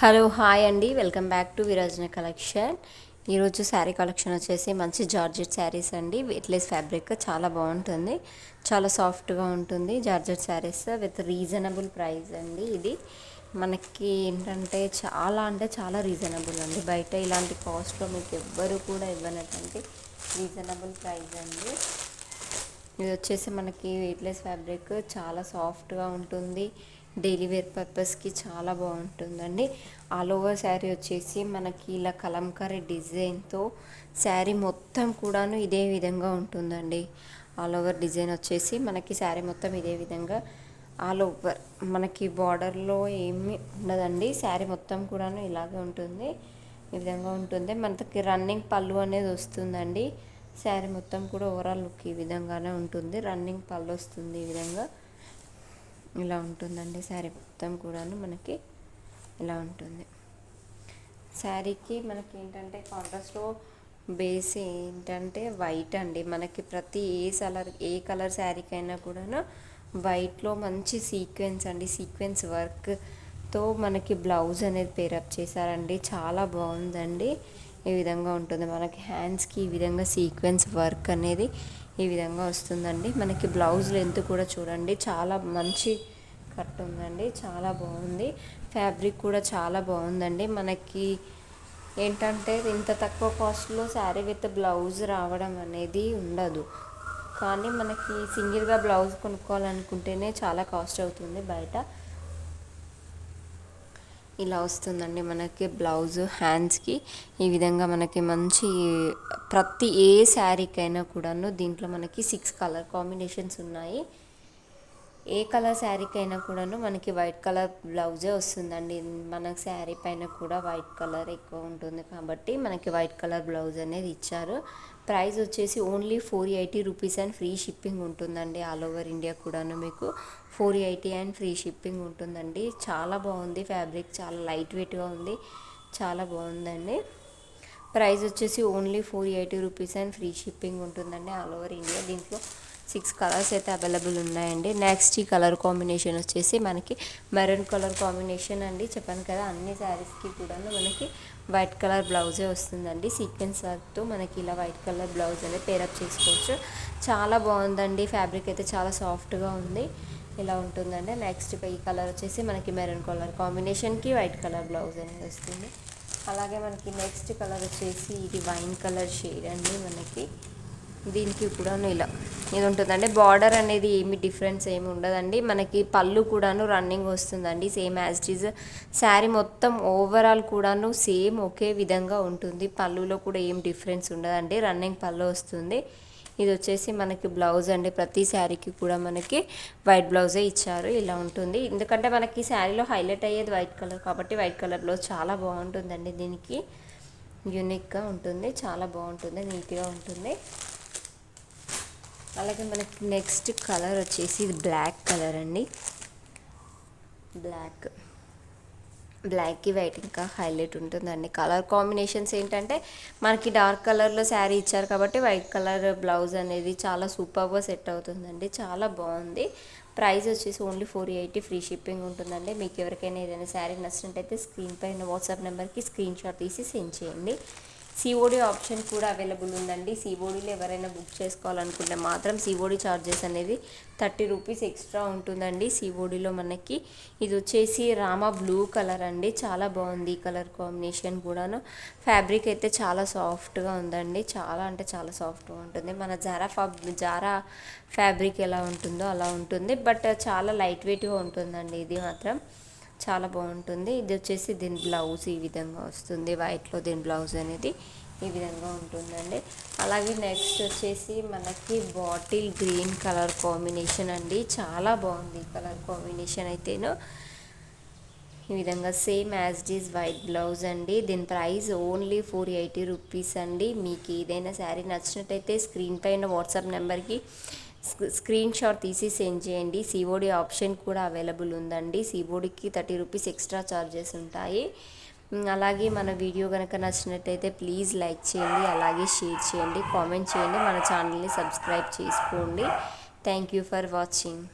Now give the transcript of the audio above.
Hello hi అండి. Welcome back to Virajana collection. ఈరోజు sari collection వచ్చేసి మంచి జార్జెట్ శారీస్ అండి. వెయిట్లెస్ ఫ్యాబ్రిక్ చాలా బాగుంటుంది. చాలా సాఫ్ట్గా ఉంటుంది georgette saris with reasonable price అండి ఇది. మనకి ఏంటంటే చాలా అంటే చాలా రీజనబుల్ అండి. బయట ఇలాంటి కాస్ట్లో మీకు ఎవ్వరు కూడా ఇవ్వనటువంటి రీజనబుల్ ప్రైస్ అండి. ఇది వచ్చేసి మనకి వెయిట్లెస్ ఫ్యాబ్రిక్ చాలా సాఫ్ట్గా ఉంటుంది. డైలీ వేర్ పర్పస్కి చాలా బాగుంటుందండి. ఆల్ ఓవర్ శారీ వచ్చేసి మనకి ఇలా కలంకారీ డిజైన్తో శారీ మొత్తం కూడాను ఇదే విధంగా ఉంటుందండి. ఆల్ ఓవర్ డిజైన్ వచ్చేసి మనకి శారీ మొత్తం ఇదే విధంగా ఆల్ ఓవర్ మనకి బార్డర్లో ఏమి ఉండదండి. శారీ మొత్తం కూడాను ఇలాగే ఉంటుంది. ఈ విధంగా ఉంటుంది. మనకి రన్నింగ్ పళ్ళు అనేది వస్తుందండి. శారీ మొత్తం కూడా ఓవరాల్ లుక్ ఈ విధంగానే ఉంటుంది. రన్నింగ్ పళ్ళు వస్తుంది ఈ విధంగా. ఇలా ఉంటుందండి శారీ మొత్తం కూడాను మనకి ఇలా ఉంటుంది. శారీకి మనకి ఏంటంటే కాంట్రాస్ట్లో బేస్ ఏంటంటే వైట్ అండి. మనకి ప్రతి ఏ కలర్ ఏ కలర్ శారీకైనా కూడాను వైట్లో మంచి సీక్వెన్స్ అండి. సీక్వెన్స్ వర్క్తో మనకి బ్లౌజ్ అనేది పేరప్ చేశారండి. చాలా బాగుందండి. ఈ విధంగా ఉంటుంది. మనకి హ్యాండ్స్కి ఈ విధంగా సీక్వెన్స్ వర్క్ అనేది ఈ విధంగా వస్తుందండి. మనకి బ్లౌజ్ లెంత్ కూడా చూడండి. చాలా మంచి కట్ ఉందండి. చాలా బాగుంది. ఫ్యాబ్రిక్ కూడా చాలా బాగుందండి. మనకి ఏంటంటే ఇంత తక్కువ కాస్ట్లో శారీ విత్ బ్లౌజ్ రావడం అనేది ఉండదు. కానీ మనకి సింగిల్గా బ్లౌజ్ కొనుక్కోవాలనుకుంటేనే చాలా కాస్ట్ అవుతుంది బయట. ఇలా వస్తుందండి మనకి బ్లౌజ్ హ్యాండ్స్కి. ఈ విధంగా మనకి మంచి ప్రతి ఏ శారీకైనా కూడాను దీంట్లో మనకి సిక్స్ కలర్ కాంబినేషన్స్ ఉన్నాయి. ఏ కలర్ శారీకైనా కూడాను మనకి వైట్ కలర్ బ్లౌజే వస్తుందండి. మన శారీ పైన కూడా వైట్ కలర్ ఎక్కువ ఉంటుంది కాబట్టి మనకి వైట్ కలర్ బ్లౌజ్ అనేది ఇచ్చారు. ప్రైస్ వచ్చేసి only four eighty rupees and free shipping ఉంటుందండి. ఆల్ ఓవర్ ఇండియా కూడాను మీకు four eighty and free shipping ఉంటుందండి. చాలా బాగుంది ఫ్యాబ్రిక్ చాలా లైట్ వెయిట్గా ఉంది. చాలా బాగుందండి. ప్రైస్ వచ్చేసి only four eighty rupees and free shipping ఉంటుందండి. ఆల్ ఓవర్ ఇండియా దీంట్లో సిక్స్ కలర్స్ అయితే అవైలబుల్ ఉన్నాయండి. నెక్స్ట్ ఈ కలర్ కాంబినేషన్ వచ్చేసి మనకి మెరూన్ కలర్ కాంబినేషన్ అండి. చెప్పాను కదా అన్ని శారీస్కి కూడా మనకి వైట్ కలర్ బ్లౌజే వస్తుందండి. సీక్వెన్స్ వర్క్తో మనకి ఇలా వైట్ కలర్ బ్లౌజ్ అనేది పేరప్ చేసుకోవచ్చు. చాలా బాగుందండి. ఫ్యాబ్రిక్ అయితే చాలా సాఫ్ట్గా ఉంది. ఇలా ఉంటుందండి. నెక్స్ట్ ఈ కలర్ వచ్చేసి మనకి మెరూన్ కలర్ కాంబినేషన్కి వైట్ కలర్ బ్లౌజ్ అనేది వస్తుంది. అలాగే మనకి నెక్స్ట్ కలర్ వచ్చేసి ఇది వైన్ కలర్ షేడ్ అండి మనకి. దీనికి కూడాను ఇలా. ఇది ఉంటుందండి బార్డర్ అనేది ఏమి డిఫరెన్స్ ఏమి ఉండదండి. మనకి పళ్ళు కూడాను రన్నింగ్ వస్తుందండి. Same as it is. Sari మొత్తం ఓవరాల్ కూడాను సేమ్ ఒకే విధంగా ఉంటుంది. పళ్ళులో కూడా ఏం డిఫరెన్స్ ఉండదండి. రన్నింగ్ పళ్ళు వస్తుంది. ఇది వచ్చేసి మనకి బ్లౌజ్ అండి. ప్రతి శారీకి కూడా మనకి వైట్ బ్లౌజే ఇచ్చారు. ఇలా ఉంటుంది. ఎందుకంటే మనకి శారీలో హైలైట్ అయ్యేది వైట్ కలర్ కాబట్టి వైట్ కలర్ బ్లౌజ్ చాలా బాగుంటుందండి దీనికి. యూనిక్గా ఉంటుంది. చాలా బాగుంటుంది. నీట్గా ఉంటుంది. అలాగే మనకి నెక్స్ట్ కలర్ వచ్చేసి ఇది బ్లాక్ కలర్ అండి. బ్లాక్ బ్లాక్కి వైట్ ఇంకా హైలైట్ ఉంటుందండి. కలర్ కాంబినేషన్స్ ఏంటంటే మనకి డార్క్ కలర్లో శారీ ఇచ్చారు కాబట్టి వైట్ కలర్ బ్లౌజ్ అనేది చాలా సూపర్గా సెట్ అవుతుందండి. చాలా బాగుంది. ప్రైస్ వచ్చేసి only four eighty free shipping ఉంటుందండి. మీకు ఎవరికైనా ఏదైనా శారీ నచ్చినట్టయితే స్క్రీన్ పైన వాట్సాప్ నెంబర్కి స్క్రీన్ షాట్ తీసి సెండ్ చేయండి. సిఓడి ఆప్షన్ కూడా అవైలబుల్ ఉందండి. సిఓడిలో ఎవరైనా బుక్ చేసుకోవాలనుకుంటే మాత్రం సిఓడి ఛార్జెస్ అనేది థర్టీ రూపీస్ ఎక్స్ట్రా ఉంటుందండి. సిఓడిలో మనకి ఇది వచ్చేసి రామా బ్లూ కలర్ అండి. చాలా బాగుంది ఈ కలర్ కాంబినేషన్ కూడాను. ఫ్యాబ్రిక్ అయితే చాలా సాఫ్ట్గా ఉందండి. చాలా అంటే చాలా సాఫ్ట్గా ఉంటుంది. మన జారా ఫాబ్ జారా ఫ్యాబ్రిక్ ఎలా ఉంటుందో అలా ఉంటుంది. బట్ చాలా లైట్ వెయిట్గా ఉంటుందండి ఇది మాత్రం. చాలా బాగుంటుంది. ఇది వచ్చేసి దీని బ్లౌజ్ ఈ విధంగా వస్తుంది. వైట్లో దీని బ్లౌజ్ అనేది ఈ విధంగా ఉంటుందండి. అలాగే నెక్స్ట్ వచ్చేసి మనకి బాటిల్ గ్రీన్ కలర్ కాంబినేషన్ అండి. చాలా బాగుంది కలర్ కాంబినేషన్ అయితేను. ఈ విధంగా same as this white blouse అండి. దీని price only four eighty rupees అండి. మీకు ఏదైనా శారీ నచ్చినట్టయితే స్క్రీన్ పైన వాట్సాప్ నెంబర్కి స్క్రీన్ షాట్ తీసి సెండ్ చేయండి. సిఓడి ఆప్షన్ కూడా అవైలబుల్ ఉందండి. సిఓడికి థర్టీ రూపీస్ ఎక్స్ట్రా ఛార్జెస్ ఉంటాయి. అలాగే మన వీడియో కనుక నచ్చినట్టయితే ప్లీజ్ లైక్ చేయండి అలాగే షేర్ చేయండి కామెంట్ చేయండి మన ఛానల్ని సబ్స్క్రైబ్ చేసుకోండి. Thank you for watching